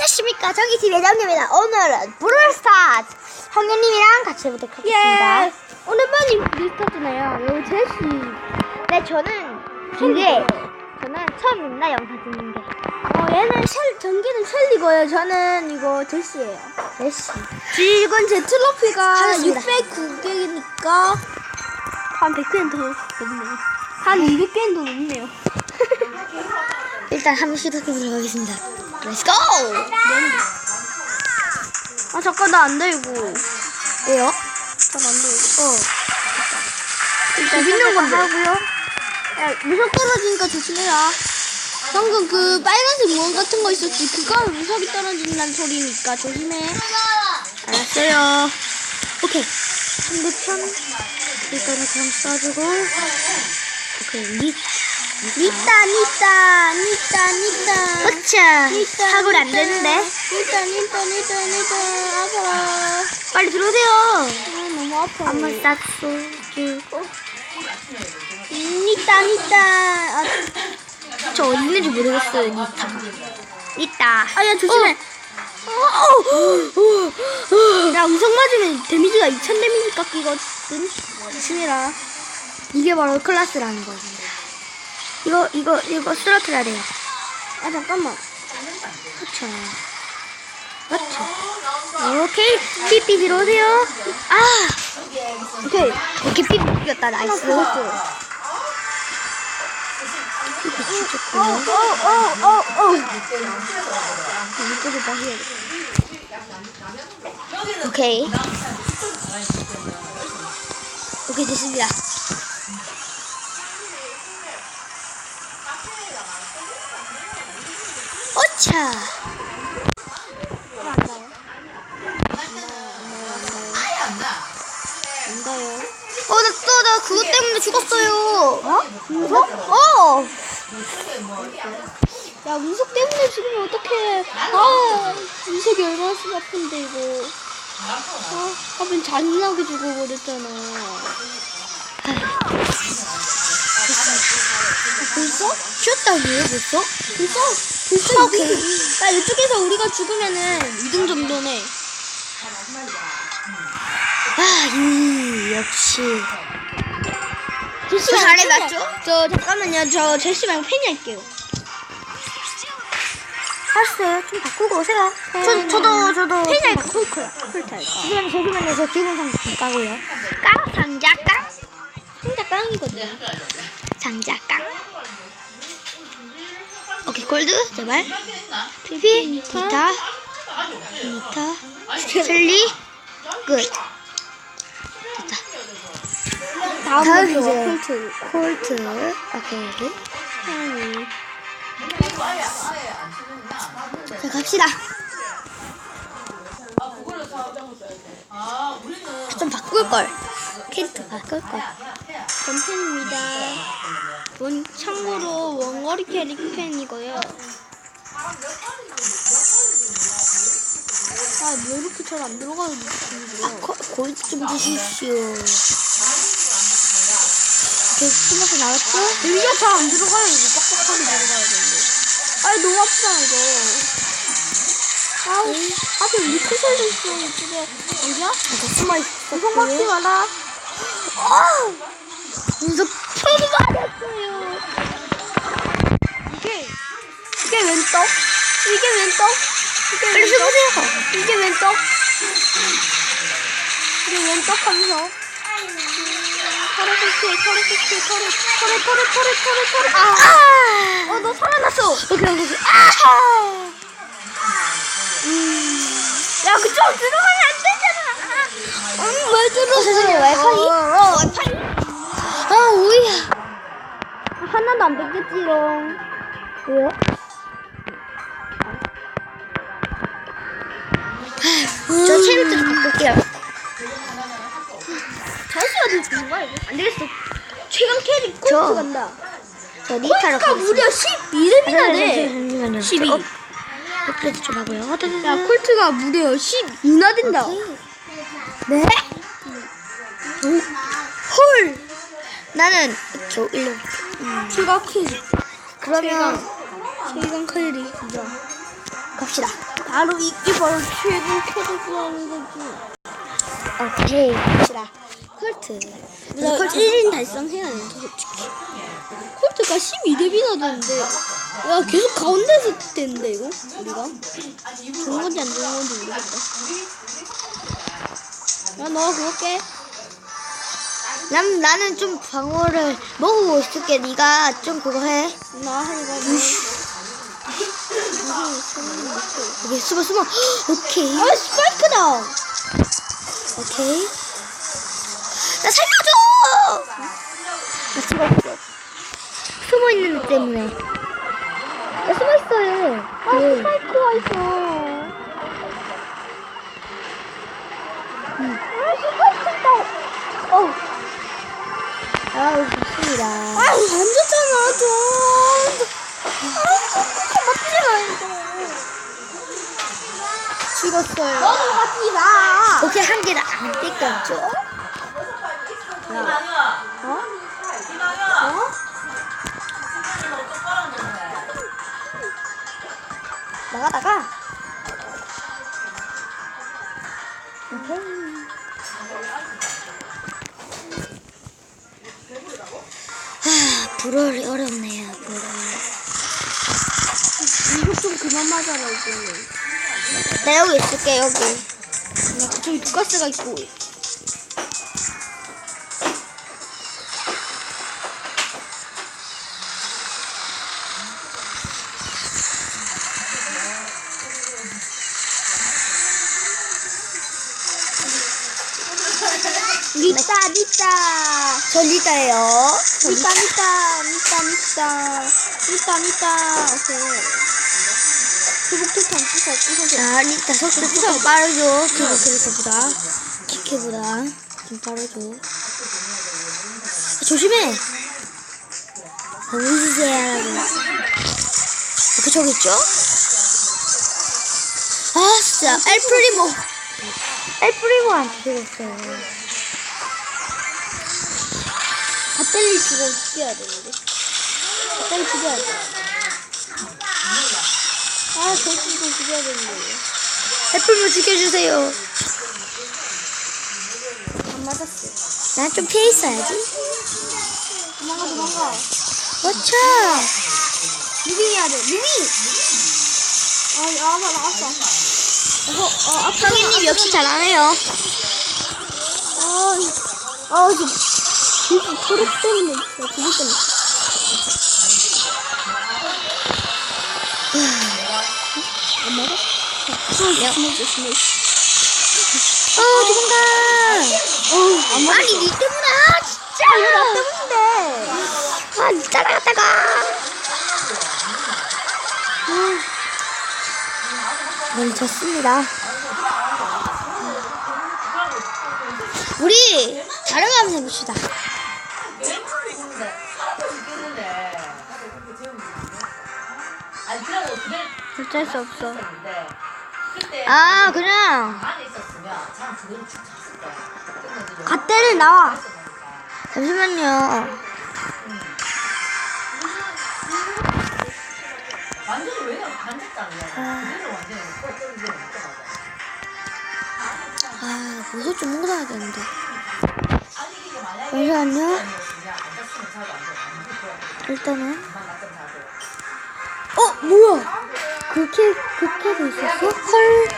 안녕하십니까 정기TV 회장님입니다 오늘은 브롤스타즈 형님이랑 같이 해보도록 하겠습니다 예. 오랜만에 리스타트네요. 여기 제시. 네 저는 근데 저는 처음입니다 영상 찍는 게 어, 얘는 셸, 전기는 셸리고요. 저는 이거 제시예요. 제시 지금 제 트로피가 하겠습니다. 609개니까 한 100개는 더 넘네요. 한 200개는 더 넘네요. 일단 한번 시도해보도록 하겠습니다 렛츠고 아, 잠깐 나안 들고. 왜요? 잠깐 안 들고. 어. 일단 재밌는 건데. 하고요. 야, 무섭 떨어지니까 조심해라. 방금 그 빨간색 무언 같은 거 있었지. 그거 무섭이 떨어진다는 소리니까 조심해. 알았어요 오케이 상대편 일단은 그냥 써주고 오케이 니 니따 니따 니따 니따. 어차 니따 사고를 안 되는데. 니따 니따 니따 니따. 아파라 빨리 들어오세요. 아 너무 아파. 싹 쏘주고. 니따 니따. 아, 저 어디 있는지 모르겠어요 니타가 니타 아야 조심해. 야 우성 맞으면 데미지가 2000 데미지 깎이거든? 조심해라. 이게 바로 클라스라는 거예요 이거 이거 이거 쓰러뜨려야 돼요. 아 잠깐만. 그쵸. 맞죠 오케이. 삐삐 들어오세요. 아! 오케이. 오케이 삐삐 이겼다. 나이스. 먹었어. 삐삐 죽였고요 어어어어. 이쪽에다 해야 돼. 오케이. 오케이 됐습니다 차 안가요 어, 나 또, 나 그것 때문에 죽었어요. 어? 운석? 어! 야 운석 때문에 지금 어떡해 아 운석이 얼마나 숨 아픈데 이거 아 하긴 잔인하게 죽어버렸잖아 아, 벌써? 쉬었다고요, 벌써? 벌써? 오케이. 이등- 야 이쪽에서 우리가 죽으면은 2등 정도네 아, 이, 역시. 제시 팬이 맞죠? 할- 저 잠깐만요 저 제시 말고 팬이 할게요 알았어요. 좀 바꾸고 오세요. 저, 저도, 저도. 팬이 할까 콜크야 콜트 할까 지금 잠시만요. 저 기본 상품 까고요. 깡, 상자 깡. 진짜 깡이거든 상자 깡. 오케이, 골드, 제발. 피피, 니타, 니타, 셀리, 끝. 됐다. 다음 이제 콜트 콜트. 오케이. 음. 자, 갑시다. 좀 바꿀걸. 캐릭터 바꿀걸. 전팬입니다. 원, 참고로 원거리 캐릭 팬이고요. 아, 왜 이렇게 잘 안 들어가요, 느낌이요 거, 골드 좀 주십시오. 이렇게 숨어서 나왔죠? 여기가 잘 안 들어가요, 이거 빡빡하게 들어가야 되는데. 아이, 너무 아프다, 이거. 아우, 하필 리크셀도 있어, 이쪽에. 뭐냐? 이거 숨어있어. 우성 막지 마라. 아! 운석 너무 많았어요. 이게 이게 왼떡? 이게 왼떡? 이게 왼떡? 해보세요. 이게 왼떡? 이게 왼떡 하면서 털어볼게 털어볼게 털어 털어 털어 털어 털어 털어 아! 어너 살아났어. 어, 오케이 오케이. 아! 음. 야 그쪽 들어가면 안 되잖아. 아, 음, 왜 들어가? 어, 선생님 와이파이? 어, 와이파이? 아, 오야. 하나도 안 뺏겼지롱. 왜요? 저 캐릭터 좀 바꿀게요. 거야, 이거? 안 되겠어. 최강 캐릭 콜트 저- 간다. 저 니타로 콜트가 무려 12렙이나 돼. 잠시만요. 12. 어, 업그레이드 좀 하고요. 야, 콜트가 무려 12나 된다. 네? 나는 겨우 1로. 최강 캐릭. 그러면 최강 캐릭. 진짜. 갑시다. 바로 이게 바로 최고 캐릭터라는 거지. 오케이, 갑시다. 콜트. 나 콜트. 1인 달성해야 돼, 솔직히. 콜트가 12렙이나 되는데. 야, 계속 가운데서 되는데, 이거? 우리가? 좋은 건지 안 좋은 건지 모르겠다. 야, 너 그렇게. 난, 나는 좀 방어를 먹고 있을게. 네가 좀 그거 해. 나 못해. 여기 숨어, 숨어. 오케이. 아, 스파이크다! 오케이. 나 살려줘! 나 숨어 있어. 숨어 있는 애 때문에. 나 숨어 있어요. 아, 스파이크가 있어. 아, 스파이크 있다! 어. 아, 좋습니다. 아, 안 좋잖아, 좀. 아, 맞지 마, 이거. 죽었어요. 너도 맞지 마. 오케이, 한 개다. 안 뺏겼죠? 어? 어? 나가, 나가. 오케이. 불얼이 어렵네요, 불얼. 이거 좀 그만 맞아라, 이제. 나 여기 있을게, 여기. 나 저기 독가스가 있고. 니따, 니따. 저 리다예요. 니따, 니따, 니따, 니따. 니따, 니따. 오케이. 회복토탄 부숴, 부숴. 자, 리다 속도 좀 빠르죠? 그거 캐릭터보다. 키키보다. 좀 빠르죠. 아, 조심해! 너무 주세요. 이렇게 저기 있죠? 아, 진짜. 엘프리모. 엘프리모한테 죽었어요. 밧데리 죽어 죽여야 되는데. 밧데리 죽여야 돼. 아, 저 친구 죽여야 되는데. 엘프리모 지켜주세요. 안 맞았어. 난좀 피해 있어야지. 도망가, 도망가. 그렇죠. 무빙 해야 돼, 무빙! 아, 아, 나 나갔어. 어, 어, 앞서. 성인님 역시 잘하네요. 아, 이- 아, 저, 진짜 초록 때문에, 진짜 죽을 때문에. 안? 아, 있어, 있어. 어, 도망가. 어, 안. 아니, 니 때문에, 아, 진짜. 이거 나 때문인데. 아, 니 따라갔다가. 네, 좋습니다. 우리 다른 거 한번 해봅시다. 어쩔 수 없어. 그때 아, 그냥 밧데리 나와. 잠시만요. 완전히 왜냐면 반대장이야. 그대로 완전히 아, 무서 좀 먹어야 되는데. 잠시만요. 일단은. 어, 뭐야? 그렇게, 그렇게 돼 있었어? 헐.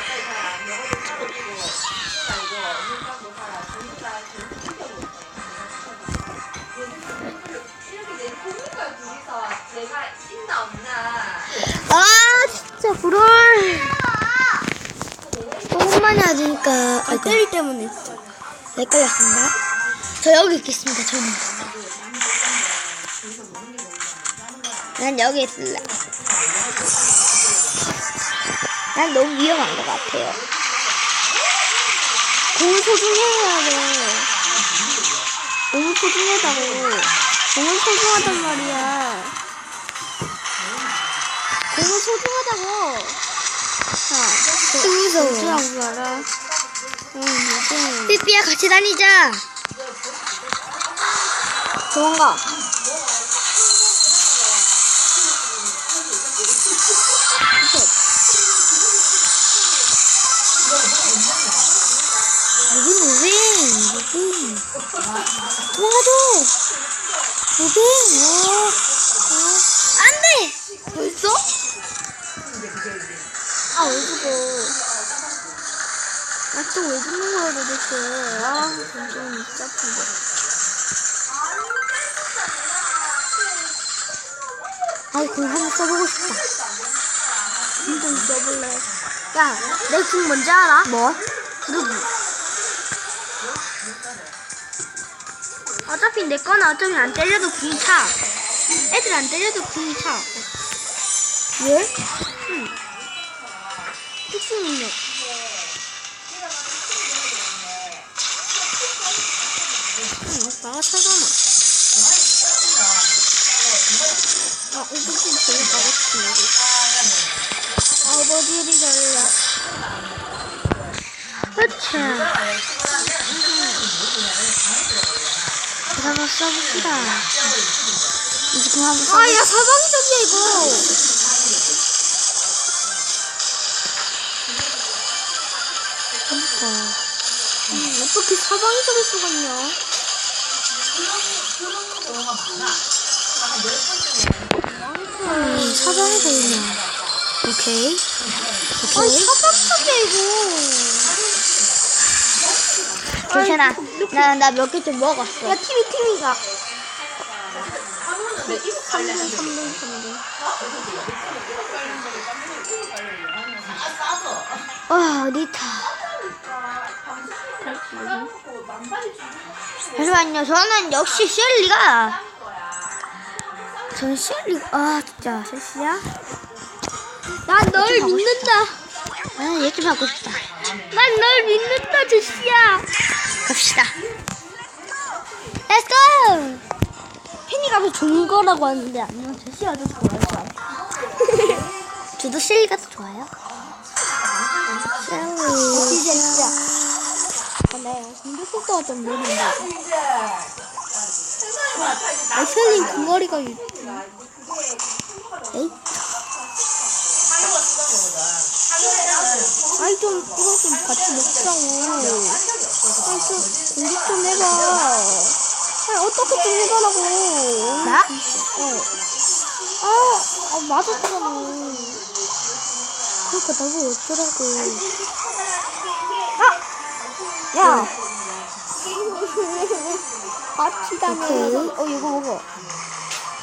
아, 진짜 불얼. 조금만 해야지니까. 아이고, 밧데리 때문에 진짜. 헷갈렸습니다. 저 여기 있겠습니다, 저는. 난 여기 있을래. 난 너무 위험한 것 같아요. 공을 소중해야 돼. 공을 소중하다고. 공을 소중하단 말이야. 공을 소중하다고. 자, 좀 무서워. 무서워 알아. 응. 삐삐야, 같이 다니자. 도망가. 왜 죽는 거야, 도대체. 아, 점점 진짜 아픈데. 아이, 그럼 한번 써보고 싶다. 한번 써볼래. 야, 내궁 뭔지 알아? 뭐? 부르기. 어차피 내 거는 어차피 안 때려도 궁이 차. 애들 안 때려도 궁이 차. 왜? 응. 특수 능력. 차잖아. 아, 이것도 제일 싶은데. 아버지를 잘라. 그쵸. 제가 한번 써봅시다. 이제 그만 한번 써봅시다. 아, 야, 사방적이야, 이거. 음, 어떻게 사방적일 수가 있냐? 음, 사방에서 있냐. 오케이. 오케이. 사방적이야, 이거. 괜찮아. 나, 나 몇 개 좀 먹었어. 야, TV, TV가. 3등, 3등, 3등. 와, 리타. 잠시만요. 저는 역시 셸리가. 전 셸리, 아, 진짜. 셸리야? 난 널 믿는다. 아, 얘좀 하고 싶다. 난 널 믿는다, 제시야. 갑시다. Let's go! 팬이가 더 좋은 거라고 하는데 아니면 제시가 더 같아. 저도 셸리가 더 좋아요. 셸리. 속도가 좀 느린데. 아, 셀린 궁머리가 있 에이? 아이, 좀, 이거 좀 같이 먹자고. 아이, 좀, 공격 좀 해봐. 아니, 어떻게 좀 해봐라고. 나? 어. 아, 아, 맞았잖아. 그러니까 나보고 어쩌라고. 아! 야! 오케이. 어, 이거 먹어.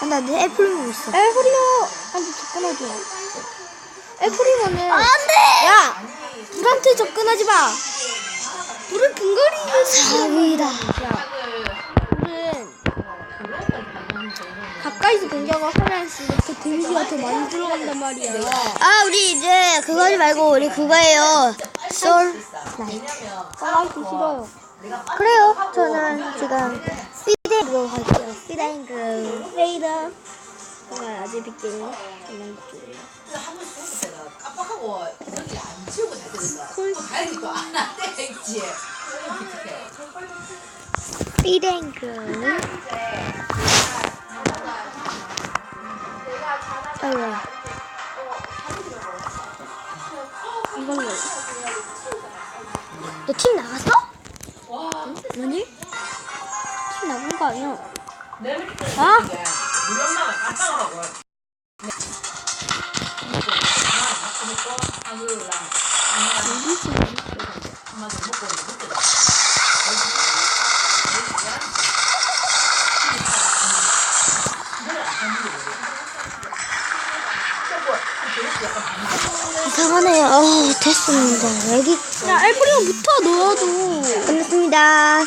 아, 나 내 애플 먹고 있어. 에프리모! 한테 접근하지 마. 에프리모는. 안 돼! 야! 불한테 접근하지 마! 불은 근거리를 사위다. 야, 불은 가까이서 공격을 하면서 그 데미지가 더 많이 들어간단 말이야. 아, 우리 이제 그거 하지 말고, 우리 그거예요. 솔 라이트. 까마귀 싫어요. 그래요. 저는 지금 피댕으로 할게요. 피댕으로. 페이다. 정말 아직 다행히 또안 한대 있지. 피댕으로. 아유. 이걸로. 너팀 나갔어? 거 아니야? 아? 먹고 이상하네요. 어, 됐습니다. 여기 야, 엘프리모 붙어, 너도. 끝났습니다.